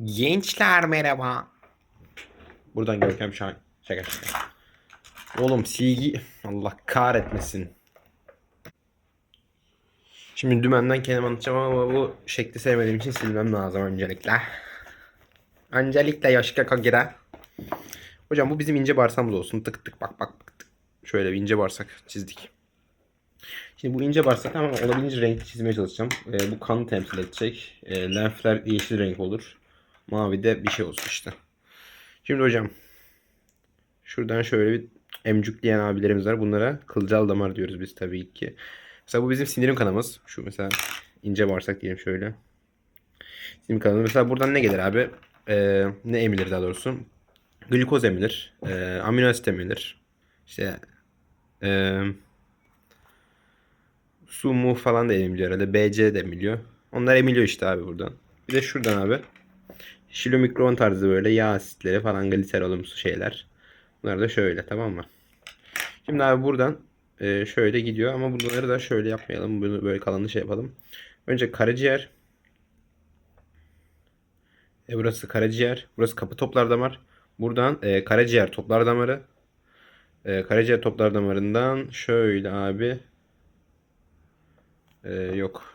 Gençler merhaba. Buradan Görkem Şahin. Şaka şaka. Oğlum silgi Allah kahretmesin. Şimdi dümenden kendimi anlatacağım ama bu şekli sevmediğim için silmem lazım öncelikle. Öncelikle Yoshika Kagira. Hocam bu bizim ince bağırsağımız olsun. Tık tık bak bak tık. Şöyle bir ince bağırsak çizdik. Şimdi bu ince bağırsak ama olabildiğince renk çizmeye çalışacağım. Ee, bu kanı temsil edecek. Ee, lenfler yeşil renk olur. Mavi de bir şey olsun işte. Şimdi hocam. Şuradan şöyle bir emcükleyen abilerimiz var. Bunlara kılcal damar diyoruz biz tabii ki. Mesela bu bizim sindirim kanımız. Şu mesela ince bağırsak diyelim şöyle. Sindirim kanımız. Mesela buradan ne gelir abi? Ee, ne emilir daha doğrusu? Glikoz emilir. Ee, amino asit emilir. İşte ee, su mu falan da emiliyor herhalde. BC de emiliyor. Onlar emiliyor işte abi buradan. Bir de şuradan abi. Şilomikron tarzı böyle yağ asitleri falan gliserolumsu şeyler. Bunlar da şöyle tamam mı? Şimdi abi buradan e, şöyle gidiyor ama bunları da şöyle yapmayalım. Bunu böyle kalanını şey yapalım. Önce karaciğer. E, burası karaciğer. Burası kapı toplar damar. Buradan e, karaciğer toplar damarı. E, karaciğer toplar damarından şöyle abi. E, yok.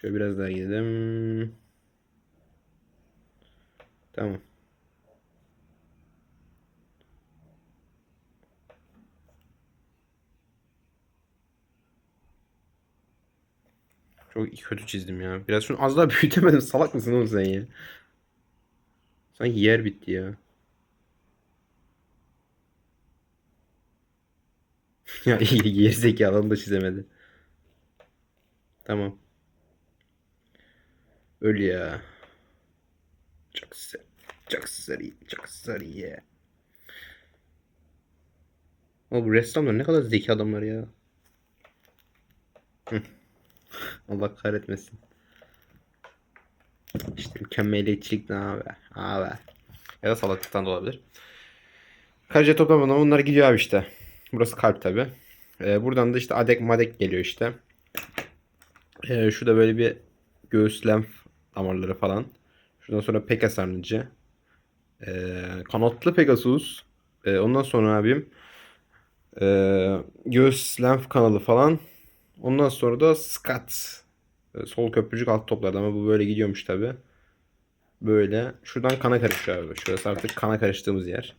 Şöyle biraz daha gidelim. Tamam. Çok kötü çizdim ya. Biraz şunu az daha büyütemedim. Salak mısın oğlum sen ya? Sanki yer bitti ya. Ya iyi geri zekalı da çizemedi. Tamam. Öl ya. Çok sarı. Çok sarı. Çok sarı ya. Ama bu ressamlar ne kadar zeki adamlar ya. Allah kahretmesin. İşte mükemmeliyetçilik ne abi? Abi. Ya da salaklıktan da olabilir. Karaciğer toplamadan onlar gidiyor abi işte. Burası kalp tabi. Ee, buradan da işte adek madek geliyor işte. Ee, şurada böyle bir göğüs lenf damarları falan. Şuradan sonra peka sarnıcı. Ee, kanatlı Pegasus. Ee, ondan sonra abim ee, göğüs lenf kanalı falan. Ondan sonra da skat. Ee, sol köprücük alt toplarda ama bu böyle gidiyormuş tabi. Böyle. Şuradan kana karışıyor abi. Şurası artık kana karıştığımız yer.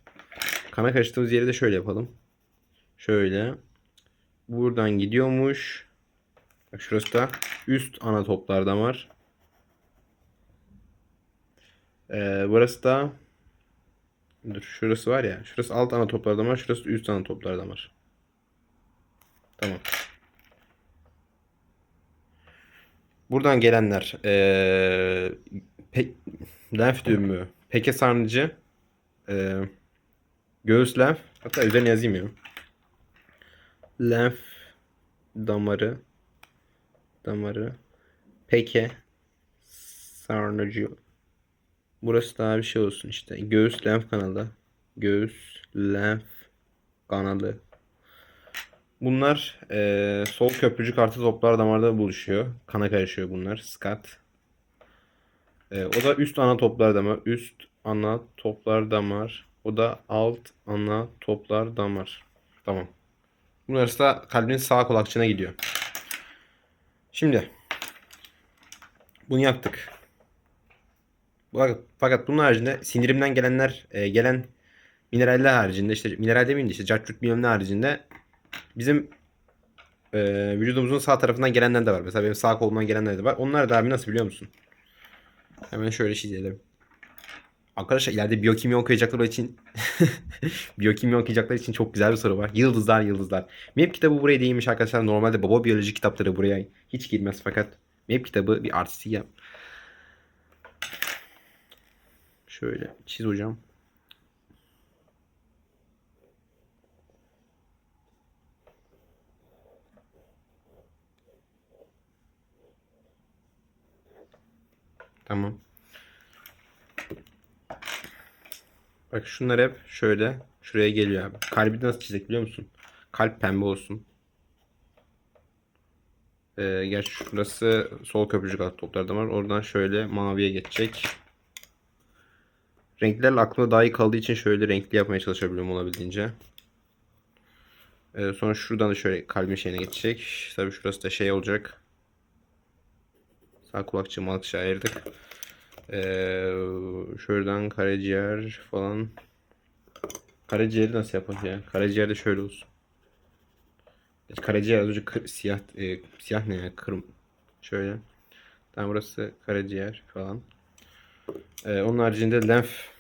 Kana karıştığımız yeri de şöyle yapalım. Şöyle. Buradan gidiyormuş. Bak şurası da üst ana toplar damar. Ee, burası da Dur şurası var ya. Şurası alt ana toplar damar. Şurası üst ana toplar damar. Tamam. Buradan gelenler ee, pe lenf düğümü, peke sarnıcı, ee, göğüs lenf. Hatta üzerine yazayım ya. Lenf damarı, damarı, peke sarnıcı. Burası daha bir şey olsun işte. Göğüs lenf kanalı, göğüs lenf kanalı. Bunlar eee, sol köprücük artı toplar damarda buluşuyor. Kana karışıyor bunlar. Skat. Eee, o da üst ana toplar damar. Üst ana toplar damar. O da alt ana toplar damar. Tamam. Bunlar da kalbin sağ kulakçığına gidiyor. Şimdi bunu yaptık. Fakat bunun haricinde sindirimden gelenler e, gelen mineraller haricinde işte mineral demeyeyim de işte cartçut bilmem ne haricinde bizim e, vücudumuzun sağ tarafından gelenler de var. Mesela benim sağ kolumdan gelenler de var. Onlar da abi nasıl biliyor musun? Hemen şöyle çizelim. Arkadaşlar ileride biyokimya okuyacaklar için biyokimya okuyacaklar için çok güzel bir soru var. Yıldızlar yıldızlar. MEP kitabı buraya değinmiş arkadaşlar. Normalde baba biyoloji kitapları buraya hiç girmez fakat MEP kitabı bir artistik yap. Şöyle çiz hocam. Tamam. Bak şunlar hep şöyle şuraya geliyor abi. Kalbi nasıl çizecek biliyor musun? Kalp pembe olsun. Ee, gerçi şurası sol köprücük alt toplarda var. Oradan şöyle maviye geçecek. Renklerle aklımda daha iyi kaldığı için şöyle renkli yapmaya çalışabiliyorum olabildiğince. Ee, sonra şuradan da şöyle kalbin şeyine geçecek. Tabii şurası da şey olacak. Sağ kulakçı malakçı ayırdık. Ee, şuradan karaciğer falan. Karaciğeri nasıl yapalım ya? Karaciğer de şöyle olsun. Karaciğer az önce kır- siyah e, siyah ne ya? Kırm şöyle. Tam burası karaciğer falan. Ee, onun haricinde lenf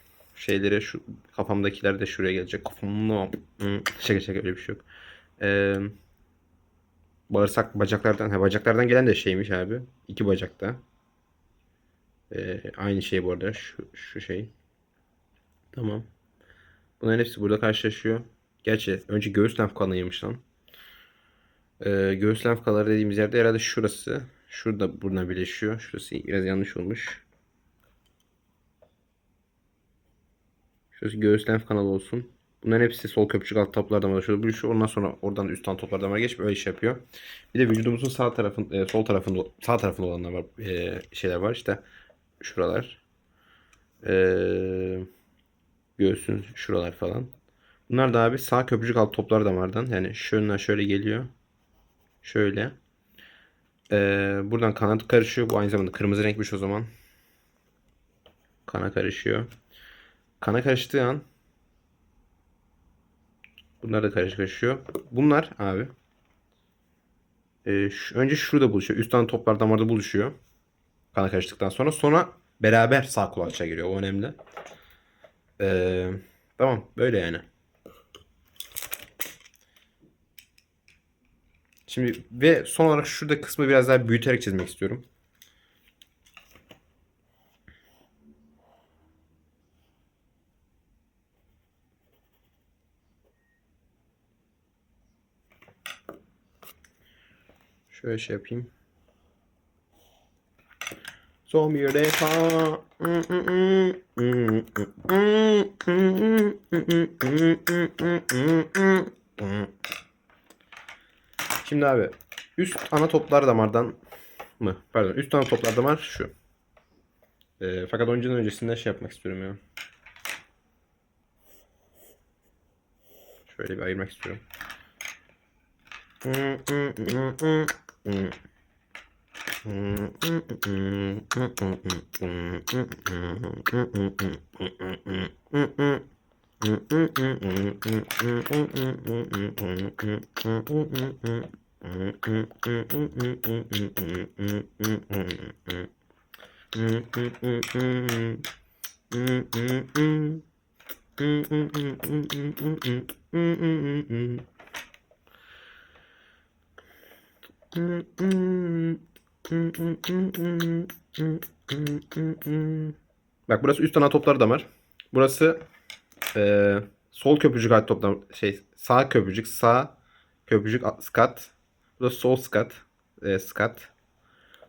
şeyleri şu kafamdakiler de şuraya gelecek. Kafamda şaka şaka öyle bir şey yok. Ee, bağırsak bacaklardan ha, bacaklardan gelen de şeymiş abi. İki bacakta. Ee, aynı şey bu arada şu, şu şey. Tamam. Bunların hepsi burada karşılaşıyor. Gerçi önce göğüs lenf kanıymış lan. Ee, göğüs lenf kanalı dediğimiz yerde herhalde şurası. Şurada buna birleşiyor. Şurası biraz yanlış olmuş. Şurası göğüs lenf kanalı olsun. Bunların hepsi sol köprücük alt toplardan oluşuyor. Buluşuyor. Ondan sonra oradan üst tan toplardan var geçip öyle iş yapıyor. Bir de vücudumuzun sağ tarafın e, sol tarafında sağ tarafında olanlar var. E, şeyler var işte. Şuralar. E, göğsün şuralar falan. Bunlar da abi sağ köprücük alt toplar damardan. Yani şöyle şöyle geliyor. Şöyle. Ee, buradan kanat karışıyor. Bu aynı zamanda kırmızı renkmiş o zaman. Kana karışıyor. Kana karıştığı an bunlar da karışık karışıyor. Bunlar abi e, şu- önce şurada buluşuyor. Üst tane toplar damarda buluşuyor. Kana karıştıktan sonra. Sonra beraber sağ kulakçığa giriyor. O önemli. Ee, tamam. Böyle yani. Şimdi ve son olarak şurada kısmı biraz daha büyüterek çizmek istiyorum. Şöyle şey yapayım. Son bir defa. Şimdi abi üst ana toplar damardan mı? Pardon üst ana toplar damar şu. Ee, fakat önceden öncesinde şey yapmak istiyorum ya. Şöyle bir ayırmak istiyorum. うん。うん。うん。うん。うん。うん。うん。うん。うん。Bak burası üst ana toplar damar. Burası eee, sol köprücük alt toplar şey sağ köprücük sağ köprücük skat. Burası sol skat. eee, skat.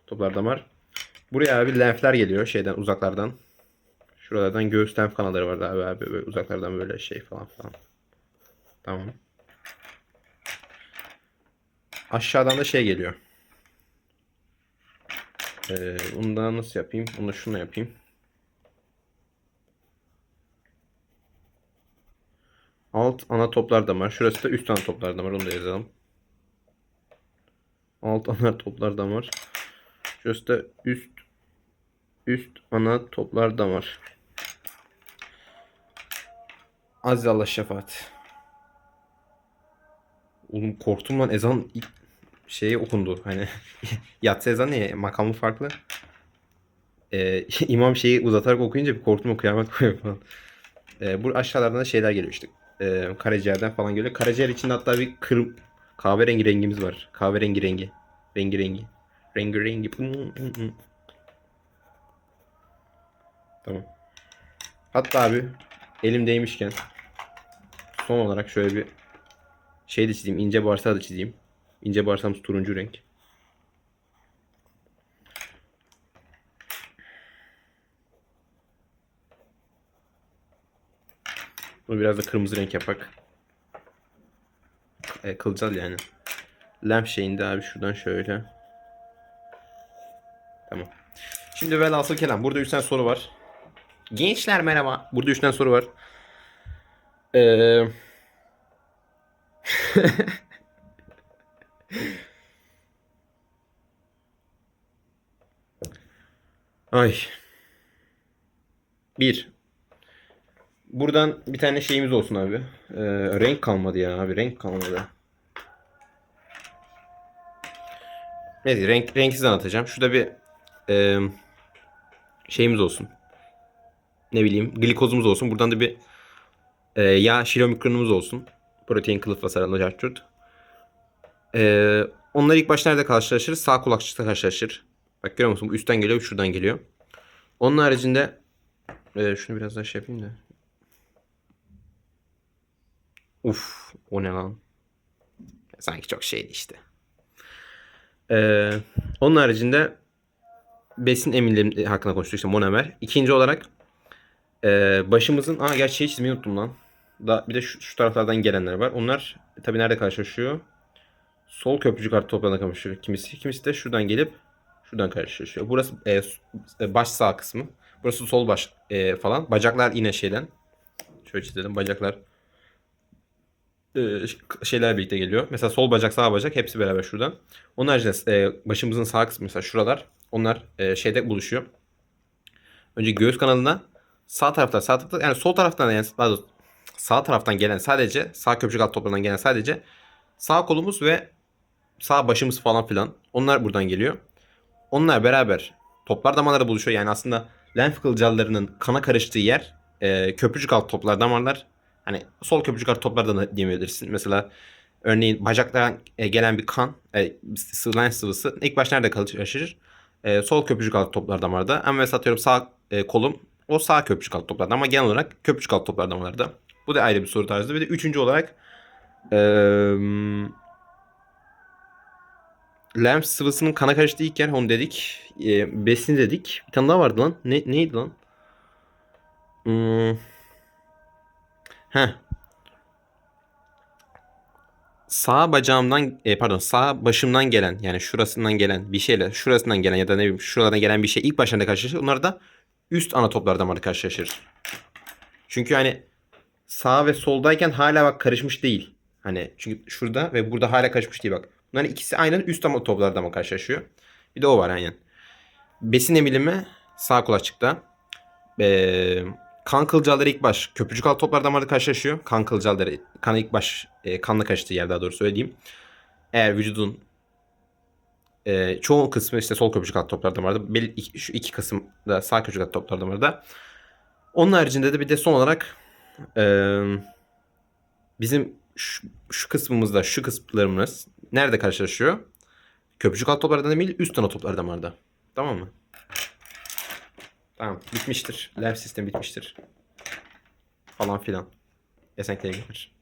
Toplar damar. Buraya abi lenfler geliyor şeyden uzaklardan. Şuralardan göğüs lenf kanalları var abi, abi böyle uzaklardan böyle şey falan falan. Tamam. Aşağıdan da şey geliyor. Ee, bunu da nasıl yapayım? Bunu da şununla yapayım. Alt ana toplar damar. Şurası da üst ana toplar damar. Onu da yazalım. Alt ana toplar damar. Şurası da üst üst ana toplar damar. Aziz Allah şefaat. Oğlum korktum lan ezan şeyi okundu. Hani yatsı ezan ya makamı farklı. Ee, imam şeyi uzatarak okuyunca bir korktum o kıyamet koyuyor falan. Ee, bu aşağılardan da şeyler geliyor işte. Ee, karaciğerden falan geliyor. Karaciğer içinde hatta bir kırm kahverengi rengimiz var. Kahverengi rengi. Rengi rengi. Rengi rengi. Tamam. Hatta abi elimdeymişken son olarak şöyle bir şey de çizeyim. ince bağırsağı da çizeyim. İnce bağırsağımız turuncu renk. Bunu biraz da kırmızı renk yapak. E, kılcal yani. Lenf şeyinde abi şuradan şöyle. Tamam. Şimdi velhasıl kelam. Burada 3 tane soru var. Gençler merhaba. Burada 3 tane soru var. Ee... Ay. Bir. Buradan bir tane şeyimiz olsun abi. Ee, renk kalmadı ya abi. Renk kalmadı. Neyse renk, renksiz anlatacağım. Şurada bir e, şeyimiz olsun. Ne bileyim glikozumuz olsun. Buradan da bir e, yağ şilomikronumuz olsun. Protein kılıfla sarılı cartçurt. E, onlar ilk başta nerede karşılaşır? Sağ kulakçıkta karşılaşır. Bak görüyor musun? Bu üstten geliyor, şuradan geliyor. Onun haricinde e, şunu biraz daha şey yapayım da. Uf, o ne lan? Sanki çok şeydi işte. Ee, onun haricinde besin eminleri hakkında konuştuk işte monomer. İkinci olarak e, başımızın... Aa gerçi şey çizmeyi unuttum lan. Da, bir de şu, şu taraflardan gelenler var. Onlar tabii nerede karşılaşıyor? Sol köprücük artı toprağına karşılaşıyor kimisi. Kimisi de şuradan gelip şuradan karşılaşıyor. Burası e, s- baş sağ kısmı. Burası sol baş e, falan. Bacaklar yine şeyden. Şöyle çizelim. Bacaklar e, şeyler birlikte geliyor. Mesela sol bacak sağ bacak hepsi beraber şuradan. Onun haricinde e, başımızın sağ kısmı mesela şuralar. Onlar e, şeyde buluşuyor. Önce göğüs kanalına sağ tarafta sağ tarafta yani sol taraftan yani daha sağ taraftan gelen sadece sağ köprücük alt toprağından gelen sadece sağ kolumuz ve sağ başımız falan filan. Onlar buradan geliyor. Onlar beraber toplar damarlara buluşuyor. Yani aslında lenf kılcallarının kana karıştığı yer e, köprücük alt toplar damarlar. Hani sol köprücük alt toplardan da diyebilirsin. Mesela örneğin bacaktan e, gelen bir kan, e, lenf sıvısı ilk başta nerede karşılaşır? E, sol köprücük alt toplar damarda. Ama mesela atıyorum sağ e, kolum o sağ köprücük alt toplarda ama genel olarak köprücük alt toplar damarlarda. Bu da ayrı bir soru tarzı. Bir de üçüncü olarak eee lenf sıvısının kana karıştığı ilk yer onu dedik. E, besin dedik. Bir tane daha vardı lan. Ne, neydi lan? Hmm. Heh. Sağ bacağımdan e, pardon sağ başımdan gelen yani şurasından gelen bir şeyle şurasından gelen ya da ne bileyim şuralardan gelen bir şey ilk başlarında karşılaşır. Onlar da üst ana toplar damarı karşılaşır. Çünkü hani sağ ve soldayken hala bak karışmış değil. Hani çünkü şurada ve burada hala karışmış değil bak. Bunların ikisi aynen üst ama toplar damar karşılaşıyor. Bir de o var aynen. Besin emilimi sağ kulakçıkta. Ee, kan kılcalları ilk baş köprücük alt toplar damarda karşılaşıyor. Kan kılcalları kan ilk baş e, kanla karıştığı yer daha doğru söyleyeyim. Eğer vücudun e, çoğu kısmı işte sol köprücük alt toplar damarda. Belli, şu iki kısım da sağ köprücük alt toplar damarda. Onun haricinde de bir de son olarak e, bizim şu, şu kısmımızda şu kısımlarımız nerede karşılaşıyor? Köprücük alt toplardan değil üst ana toplar damarda. Tamam mı? Tamam bitmiştir. Lenf sistemi bitmiştir. Falan filan. Esenkleri gelir.